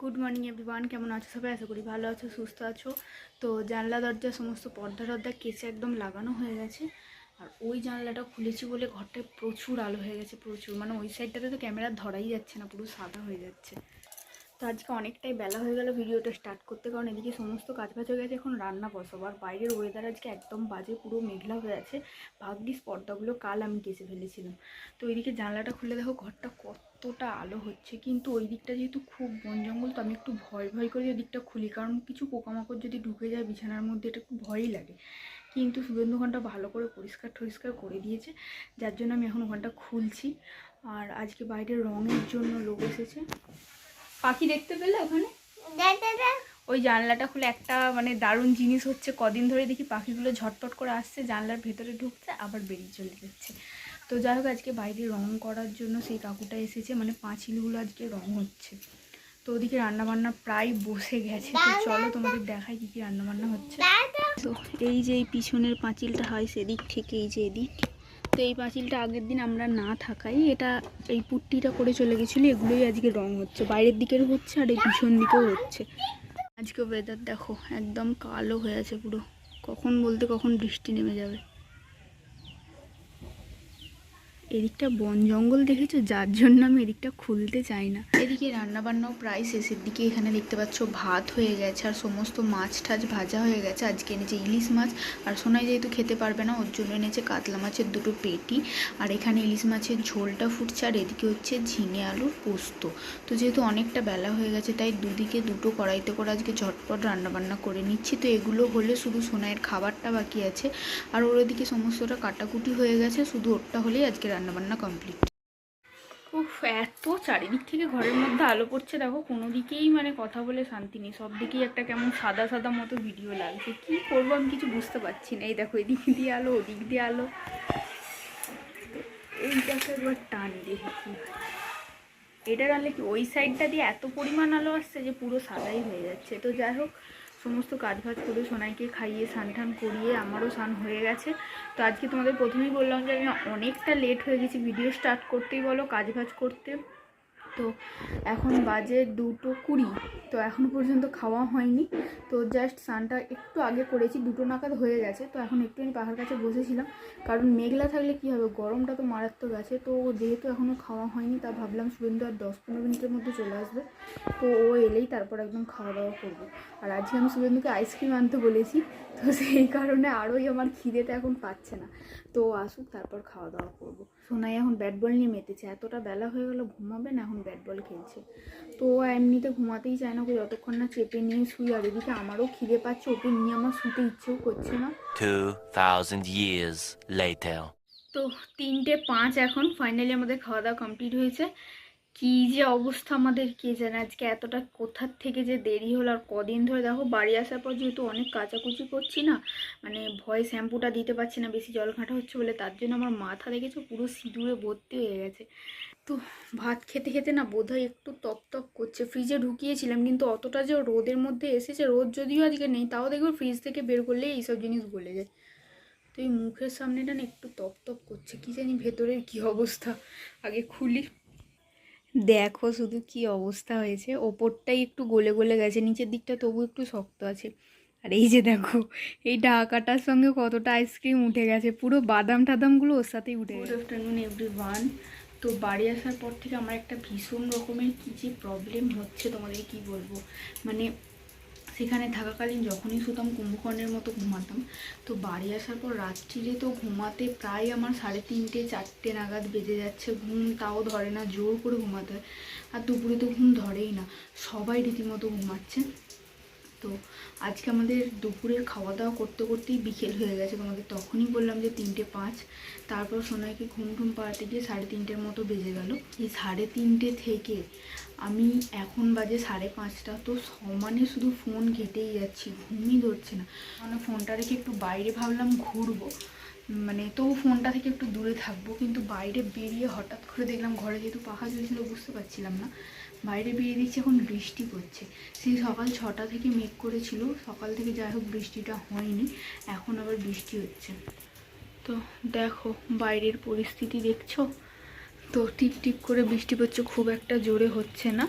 Good morning everyone কেমন আছো সবাই? আশা করি ভালো আছো, সুস্থ আছো। তো জানলা, দরজা, সমস্ত পর্দা টর্দা কেসে একদম লাগানো হয়ে গেছে। আর ওই জানলাটা খুলেছি বলে ঘরটায় প্রচুর আলো হয়ে গেছে, প্রচুর। মানে ওই সাইডটাতে তো ক্যামেরা ধরাই যাচ্ছে না, পুরো সাদা হয়ে যাচ্ছে। তো আজকে অনেকটাই বেলা হয়ে গেল ভিডিওটা স্টার্ট করতে, কারণ এদিকে সমস্ত কাজ বাজ হয়ে গেছে, এখন রান্না বসাবো। আর বাইরের ওয়েদার আজকে একদম বাজে, পুরো মেঘলা হয়ে আছে। ভাগ্যিস পর্দাগুলো কাল আমি কেসে ফেলেছিলাম। তো ওইদিকে জানলাটা খুলে দেখো, ঘরটা কতটা আলো হচ্ছে, কিন্তু ওই দিকটা যেহেতু খুব বন জঙ্গল, তো আমি একটু ভয় ভয় করে ওই দিকটা খুলি। কারণ কিছু পোকামাকড় যদি ঢুকে যায় বিছানার মধ্যে, এটা একটু ভয়ই লাগে। কিন্তু সুগন্ধ ঘণ্টা ভালো করে পরিষ্কার টরিষ্কার করে দিয়েছে, যার জন্য আমি এখন ওখানটা খুলছি। আর আজকে বাইরে রঙের জন্য লোক এসেছে। পাখি দেখতে পেলে ওখানে? ওই জানলাটা খুলে একটা মানে দারুণ জিনিস হচ্ছে, কদিন ধরে দেখি পাখিগুলো ঝটপট করে আসছে, জানলার ভেতরে ঢুকছে, আবার বেরিয়ে চলে যাচ্ছে। তো যাই হোক, আজকে বাইরে রং করার জন্য সেই কাকুটা এসেছে মানে পাঁচিলগুলো আজকে রং হচ্ছে। তো ওদিকে রান্নাবান্না প্রায় বসে গেছে। তো চলো তোমাদের দেখাই কী কী রান্নাবান্না হচ্ছে। তো এই যে এই পিছনের পাঁচিলটা হয় সেদিক থেকে, এই যে এদিক। তো এই পাঁচিলটা আগের দিন আমরা না থাকাই এটা এই পুট্টিটা করে চলে গেছিল, এগুলোই আজকে রং হচ্ছে। বাইরের দিকের হচ্ছে আর এই পিছন দিকেও হচ্ছে। আজকে ওয়েদার দেখো, একদম কালো হয়ে আছে পুরো। কখন বলতে কখন বৃষ্টি নেমে যাবে। এদিকটা বন জঙ্গল দেখেছ? যার জন্য আমি এদিকটা খুলতে চাই না। এদিকে রান্নাবান্নাও প্রায় শেষের দিকে। এখানে দেখতে পাচ্ছ ভাত হয়ে গেছে আর সমস্ত মাছ টাছ ভাজা হয়ে গেছে। আজকে এনেছে ইলিশ মাছ। আর সোনাই যেহেতু খেতে পারবে না, ওর জন্য এনেছে কাতলা মাছের দুটো পেটি। আর এখানে ইলিশ মাছের ঝোলটা ফুটছে আর এদিকে হচ্ছে ঝিঙে আলুর পোস্ত। তো যেহেতু অনেকটা বেলা হয়ে গেছে, তাই দুদিকে দুটো কড়াইতে করে আজকে ঝটপট রান্নাবান্না করে নিচ্ছি। তো এগুলো হলে শুধু সোনাইয়ের খাবারটা বাকি আছে। আর ওর ওদিকে সমস্তটা কাটাকুটি হয়ে গেছে। শুধু ওরটা হলেই আজকে রান্নাবান্না কমপ্লিট উফ, এত চারিদিক থেকে ঘরের মধ্যে আলো পড়ছে, দেখো কোনো দিকেই মানে কথা বলে শান্তি নেই, সব দিকেই একটা কেমন সাদা সাদা মতো ভিডিও লাগছে। কি করব আমি কিছু বুঝতে পারছি না, এই দেখো এদিক দিয়ে আলো, ওদিক দিয়ে আলো। এইটাকে একবার টান হয়। এটা টানলে কি, ওই সাইডটা দিয়ে এত পরিমাণ আলো আসছে যে পুরো সাদাই হয়ে যাচ্ছে। তো যাই হোক সমস্ত কাজ ভাজ করে সোনাইকে খাইয়ে স্নান টান করিয়ে আমারও স্নান হয়ে গেছে। তো আজকে তোমাদের প্রথমেই বললাম যে আমি অনেকটা লেট হয়ে গেছি ভিডিও স্টার্ট করতেই বলো কাজ ভাজ করতে। তো এখন বাজে দুটো কুড়ি, তো এখনও পর্যন্ত খাওয়া হয়নি। তো জাস্ট স্নানটা একটু আগে করেছি, দুটো নাগাদ হয়ে গেছে, তো এখন একটু আমি পাখার কাছে বসেছিলাম। কারণ মেঘলা থাকলে কি হবে, গরমটা তো মারাত্মক আছে, তো যেহেতু এখনও খাওয়া হয়নি, তা ভাবলাম শুভেন্দু আর দশ পনেরো মিনিটের মধ্যে চলে আসবে। তো ও এলেই তারপর একদম খাওয়া দাওয়া করব। আর আজকে আমি শুভেন্দুকে আইসক্রিম আনতে বলেছি, তো সেই কারণে আরোই আমার খিদেটা এখন পাচ্ছে না। তো আসুক, তারপর খাওয়া দাওয়া করব। সোনাই এখন ব্যাট বল নিয়ে মেতেছে। এতটা বেলা হয়ে গেলো ঘুমাবে না এখন ব্যাট বল খেলছে। তো ও এমনিতে ঘুমাতেই চায় না ওকে যতক্ষণ না চেপে নিয়ে শুই আর এদিকে আমারও খিদে পাচ্ছে ওকে নিয়ে আমার শুতে ইচ্ছেও করছে না। 2,000 years later. তো তিনটে পাঁচ এখন ফাইনালি আমাদের খাওয়া দাওয়া কমপ্লিট হয়েছে। কি যে অবস্থা আমাদের কে জানে? আজকে এতটা কোথার থেকে যে দেরি হলো আর কদিন ধরে দেখো বাড়ি আসার পর যেহেতু অনেক কাচাকুচি করছি না মানে ভয় শ্যাম্পুটা দিতে পারছি না, বেশি জল ঘাঁটা হচ্ছে বলে তার জন্য আমার মাথা দেখেছ পুরো সিঁদুরে ভর্তি হয়ে গেছে। তো ভাত খেতে খেতে না বোধহয় একটু তপ তপ করছে। ফ্রিজে ঢুকিয়েছিলাম কিন্তু অতটা যে রোদের মধ্যে এসেছে, রোদ যদিও আজকে নেই, তাও দেখবে ফ্রিজ থেকে বের করলেই এইসব জিনিস গলে যায়। তো এই মুখের সামনেটা না একটু তপ তপ করছে, কি জানি ভেতরের কি অবস্থা? আগে খুলি। দেখো শুধু কি অবস্থা হয়েছে। ওপরটাই একটু গলে গলে গেছে নিচের দিকটা তবু একটু শক্ত আছে। আর এই যে দেখো এই ঢাকাটার সঙ্গে কতটা আইসক্রিম উঠে গেছে পুরো বাদাম টাদামগুলো ওর সাথেই উঠে গুড আফটারনুন এভরি ওয়ান তো বাড়ি আসার পর থেকে আমার একটা ভীষণ রকমের কী যে প্রবলেম হচ্ছে তোমাদের কি বলব? মানে সেখানে থাকাকালীন যখনই শুতাম কুম্ভকর্ণের মতো ঘুমাতাম। তো বাড়ি আসার পর রাত্রিরে তো ঘুমাতে প্রায় আমার সাড়ে তিনটে, চারটে নাগাদ বেজে যাচ্ছে। ঘুম তাও ধরে না, জোর করে ঘুমাতে হয়। আর দুপুরে তো ঘুম ধরেই না। সবাই রীতিমতো ঘুমাচ্ছে। তো আজকে আমাদের দুপুরের খাওয়া দাওয়া করতে করতেই বিকেল হয়ে গেছে। তোমাকে তখনই বললাম যে তিনটে পাঁচ। তারপর সোনাকে ঘুম ঘুম পাড়াতে গিয়ে সাড়ে তিনটের মতো বেজে গেল। এই সাড়ে তিনটে থেকে আমি এখন বাজে সাড়ে পাঁচটা। তো সমানে শুধু ফোন ঘেটেই যাচ্ছি, ঘুমই ধরছে না। মানে ফোনটা রেখে একটু বাইরে ভাবলাম ঘুরবো। মানে তবু ফোনটা থেকে একটু দূরে থাকব, কিন্তু বাইরে বেরিয়ে হঠাৎ করে দেখলাম ঘরে যেহেতু পাখা চলছিল বুঝতে পারছিলাম না, বাইরে বেরিয়ে দিচ্ছে এখন বৃষ্টি পড়ছে। সেই সকাল ছটা থেকে মেঘ করেছিল, সকাল থেকে যাই হোক বৃষ্টিটা হয়নি, এখন আবার বৃষ্টি হচ্ছে। তো দেখো বাইরের পরিস্থিতি দেখছ? তো টিপ টিপ করে বৃষ্টি পড়ছে, খুব একটা জোরে হচ্ছে না।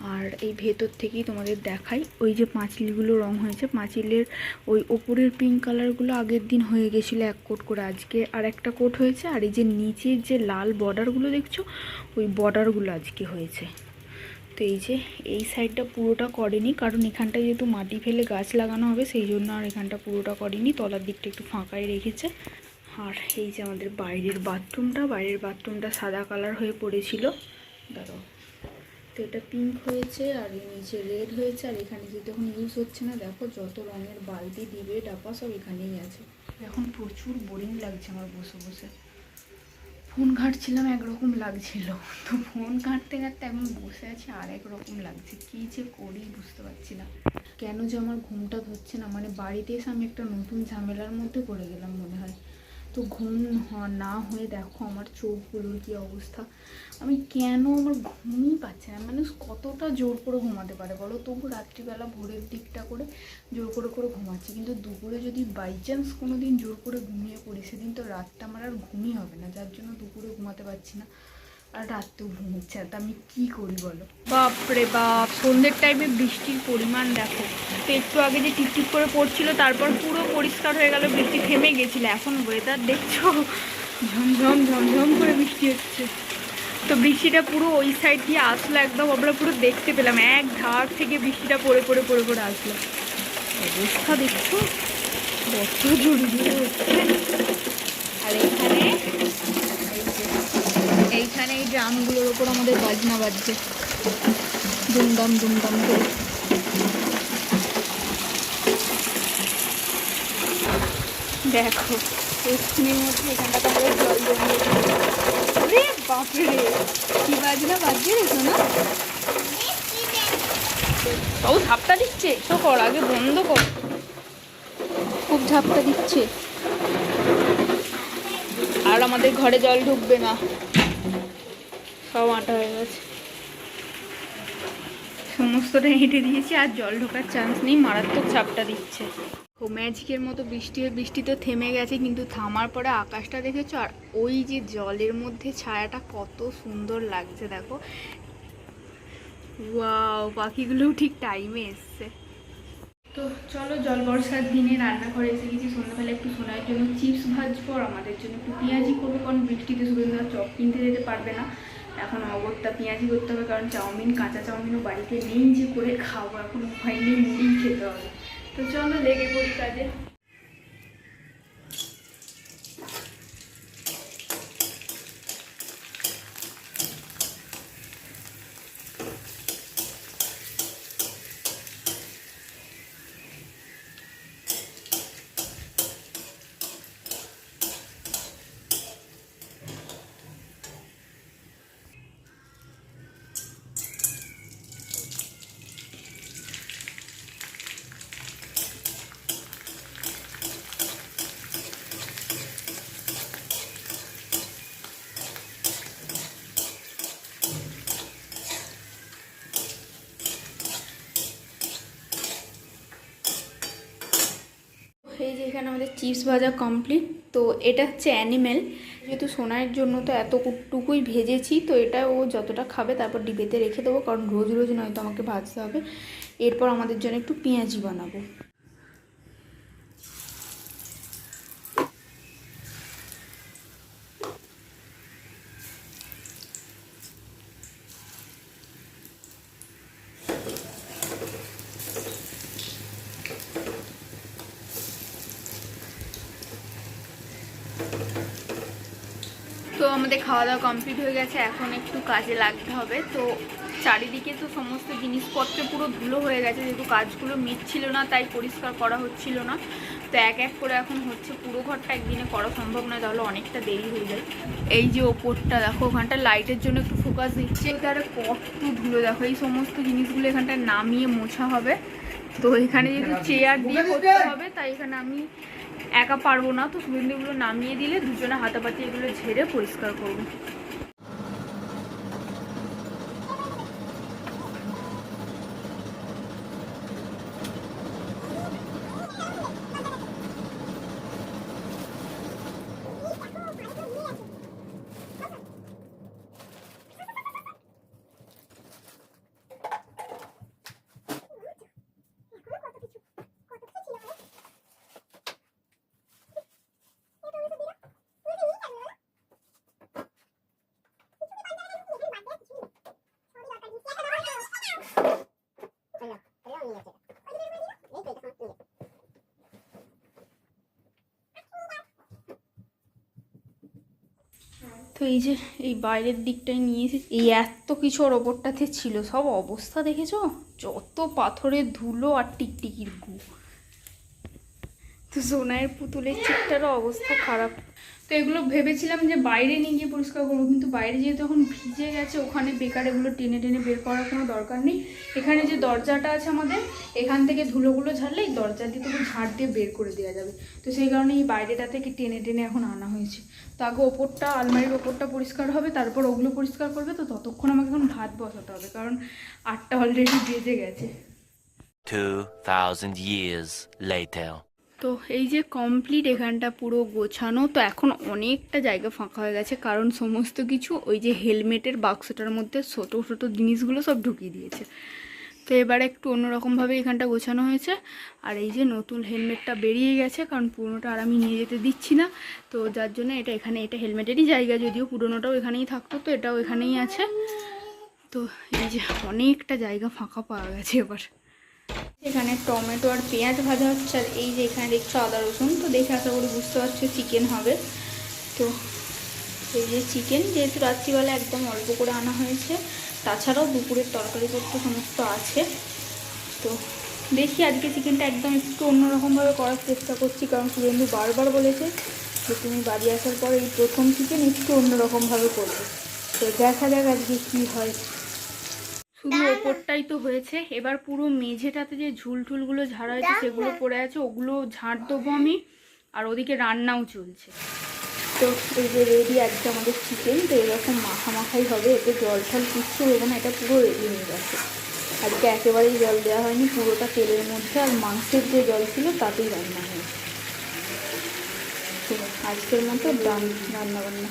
আর এই ভেতর থেকেই তোমাদের দেখাই। ওই যে পাঁচিলগুলো রং হয়েছে, পাঁচিলের ওই ওপরের পিঙ্ক কালারগুলো আগের দিন হয়ে গেছিল এক কোট করে। আজকে আর একটা কোট হয়েছে, আর এই যে নিচের যে লাল বর্ডারগুলো দেখছ, ওই বর্ডারগুলো আজকে হয়েছে। তো এই যে এই সাইডটা পুরোটা করেনি, কারণ এখানটা যেহেতু মাটি ফেলে গাছ লাগানো হবে, সেই জন্য আর এখানটা পুরোটা করেনি, তলার দিকটা একটু ফাঁকাই রেখেছে। আর এই যে আমাদের বাইরের বাথরুমটা বাইরের বাথরুমটা সাদা কালার হয়ে পড়েছিল। দাঁড়াও। তো এটা পিঙ্ক হয়েছে আর নিচে রেড হয়েছে আর এখানে যেহেতু এখন ইউজ হচ্ছে না, দেখো যত রঙের বালতি দিবে, ডাপা সব এখানেই আছে। এখন প্রচুর বোরিং লাগছে আমার বসে বসে। ফোন ঘাঁটছিলাম, একরকম লাগছিল। তো ফোন ঘাঁটতে ঘাঁটতে এখন বসে আছি, আর একরকম লাগছে। কী যে করি বুঝতে পারছি না। কেন যে আমার ঘুমটা ধরছে না মানে বাড়িতে এসে আমি একটা নতুন ঝামেলার মধ্যে পড়ে গেলাম মনে হয়। তো ঘুম না হয়ে দেখো আমার চোখগুলোর কী অবস্থা। আমি কেন আমার ঘুমই পাচ্ছে না? মানুষ কতটা জোর করে ঘুমাতে পারে বলো? তবু রাত্রিবেলা ভোরের দিকটা করে জোর করে করে ঘুমাচ্ছি। কিন্তু দুপুরে যদি বাই চান্স কোনো দিন জোর করে ঘুমিয়ে পড়ি, সেদিন তো রাতটা আমার আর ঘুমই হবে না। যার জন্য দুপুরে ঘুমাতে পারছি না। আর রাত্রেও ঘুম হচ্ছে তা আমি কী করি বলো? বাপরে বাপ সন্ধ্যের টাইমে বৃষ্টির পরিমাণ দেখো। তো একটু আগে যে টিপটিপ করে পড়ছিল তারপর পুরো পরিষ্কার হয়ে গেল বৃষ্টি থেমে গেছিল। এখন ওয়েদার দেখছ? ঝমঝম ঝমঝম করে বৃষ্টি হচ্ছে। তো বৃষ্টিটা পুরো ওই সাইড দিয়ে আসলো একদম আমরা পুরো দেখতে পেলাম। এক ধার থেকে বৃষ্টিটা পড়ে পড়ে পড়ে পড়ে আসলো। অবস্থা দেখছ? কত জোরে জোরে হচ্ছে আর এখানে এইখানে এই ড্রামগুলোর ওপর আমাদের বাজনা বাজছে। দুমদাম দুমদাম করে। দেখো এক্ষুনির মধ্যে এখানটাতে আমাদের জল জমিয়ে বাপরে, কি বাজনা বাজছে রে শোনা বাবু, ঝাপটা দিচ্ছে? তো কর, আগে বন্ধ কর। খুব ঝাপটা দিচ্ছে। আর আমাদের ঘরে জল ঢুকবে না। সব আটা হয়ে গেছে। সমস্তটা হেঁটে দিয়েছি আর জল ঢোকার চান্স নেই, মারাত্মক চাপটা দিচ্ছে। ও ম্যাজিকের মতো বৃষ্টি হয়ে বৃষ্টি তো থেমে গেছে, কিন্তু থামার পরে আকাশটা দেখেছ? আর ওই যে জলের মধ্যে ছায়াটা কত সুন্দর লাগছে, দেখো। ওয়াও পাখিগুলোও ঠিক টাইমে এসছে। তো চলো জল বর্ষার দিনে রান্নাঘরে এসে গেছি সন্ধ্যাবেলা একটু সোনার জন্য চিপস ভাজবো, আর আমাদের জন্য একটু পেঁয়াজি করব, কারণ বৃষ্টিতে সুরেন্দ্র চপ কিনতে যেতে পারবে না। এখন অগত্যা পেঁয়াজি করতে হবে, কারণ চাউমিন, কাঁচা চাউমিনও বাড়িতে নেই যে করে খাব, এখন উপায় নেই, মুড়ি খেতে হবে। তো চলো লেগে পড়ি কাজে। এই যে এখানে আমাদের চিপস ভাজা কমপ্লিট তো এটা হচ্ছে অ্যানিমেল যেহেতু সোনার জন্য তো এতটুকুই ভেজেছি, তো এটা ও যতটা খাবে তারপর ডিবেতে রেখে দেবো, কারণ রোজ রোজ নয়তো আমাকে ভাজতে হবে। এরপর আমাদের জন্য একটু পেঁয়াজি বানাবো। তো আমাদের খাওয়া দাওয়া কমপ্লিট হয়ে গেছে, এখন একটু কাজে লাগতে হবে। তো চারিদিকে তো সমস্ত জিনিসপত্র পুরো ধুলো হয়ে গেছে, যেহেতু কাজগুলো মিটছিল না, তাই পরিষ্কার করা হচ্ছিল না। তো এক এক করে এখন হচ্ছে পুরো ঘরটা একদিনে করা সম্ভব নয়, তাহলে অনেকটা দেরি হয়ে যায়। এই যে ওপরটা, দেখো, ওখানটা লাইটের জন্য একটু ফোকাস দিচ্ছে। তার কত ধুলো, দেখো, এই সমস্ত জিনিসগুলো এখানটা নামিয়ে মোছা হবে। তো এখানে যেহেতু চেয়ার দিয়ে করতে হবে, তাই এখানে আমি একা পারব না তো সুগন্ধিগুলো নামিয়ে দিলে দুজনে হাতাপাতি এগুলো ঝেড়ে পরিষ্কার করব। তো এই যে এই বাইরের দিকটাই নিয়ে এসে এই এত কিছু ওর ওপরটাতে ছিল, সব অবস্থা দেখেছ? যত পাথরের ধুলো আর টিকটিকির গু। তো সোনায়ের পুতুলের চিকটারও অবস্থা খারাপ। তো এগুলো ভেবেছিলাম যে বাইরে নিয়ে গিয়ে পরিষ্কার করব কিন্তু বাইরে যেহেতু এখন ভিজে গেছে ওখানে বেকার এগুলো টেনে টেনে বের করার কোনো দরকার নেই। এখানে যে দরজাটা আছে আমাদের এখান থেকে ধুলোগুলো ঝাড়লে এই দরজা দিয়ে তবু ঝাড় দিয়ে বের করে দেওয়া যাবে। তো সেই কারণে এই বাইরেটা থেকে টেনে টেনে এখন আনা হয়েছে। তো আগে ওপরটা আলমারির ওপরটা পরিষ্কার হবে তারপর ওগুলো পরিষ্কার করবে তো ততক্ষণ আমাকে এখন ভাত বসাতে হবে কারণ আটটা অলরেডি বেজে গেছে। 2,000 years later. তো এই যে কমপ্লিট এখানটা পুরো গোছানো, তো এখন অনেকটা জায়গা ফাঁকা হয়ে গেছে, কারণ সমস্ত কিছু ওই যে হেলমেটের বাক্সটার মধ্যে ছোটো ছোটো জিনিসগুলো সব ঢুকিয়ে দিয়েছে। তো এবার একটু অন্যরকমভাবে এখানটা গোছানো হয়েছে, আর এই যে নতুন হেলমেটটা বেরিয়ে গেছে, কারণ পুরোনোটা আর আমি নিয়ে যেতে দিচ্ছি না। তো যার জন্য এটা এখানে, এটা হেলমেটেরই জায়গা, যদিও পুরোনোটাও এখানেই থাকতো, তো এটাও এখানেই আছে। তো এই যে অনেকটা জায়গা ফাঁকা পাওয়া গেছে এবার। এখানে টমেটো আর পেঁয়াজ ভাজা হচ্ছে, আর এই যে এখানে দেখছ আদা রসুন, তো দেখে আশা করি বুঝতে পারছ চিকেন হবে। তো এই যে চিকেন যেহেতু রাত্রিবেলা একদম অল্প করে আনা হয়েছে, তাছাড়াও দুপুরের তরকারিপত্র সমস্ত আছে। তো দেখি আজকে চিকেনটা একদম একটু অন্যরকমভাবে করার চেষ্টা করছি, কারণ সুরেন্দু বারবার বলেছে যে তুমি বাড়ি আসার পর এই প্রথম চিকেন একটু অন্যরকমভাবে করবে। তো দেখা যাক আজকে কী হয়। শুধু ওপরটাই তো হয়েছে। এবার পুরো মেঝেটাতে যে ঝুল টুলগুলো ঝাড়া হয়েছে সেগুলো পড়ে আছে ওগুলো ঝাড় দেবো আমি। আর ওদিকে রান্নাও চলছে। তো এই যে রেডি আজকে আমাদের চিকেন তো এরকম মাখা মাখাই হবে এতে জল টল কিচ্ছু হবে না এটা পুরো রেডি হয়ে গেছে। আজকে একেবারেই জল দেওয়া হয়নি পুরোটা তেলের মধ্যে আর মাংসের যে জল ছিল তাতেই রান্না হয়েছে। আজকের মতো ডান রান্না বান্না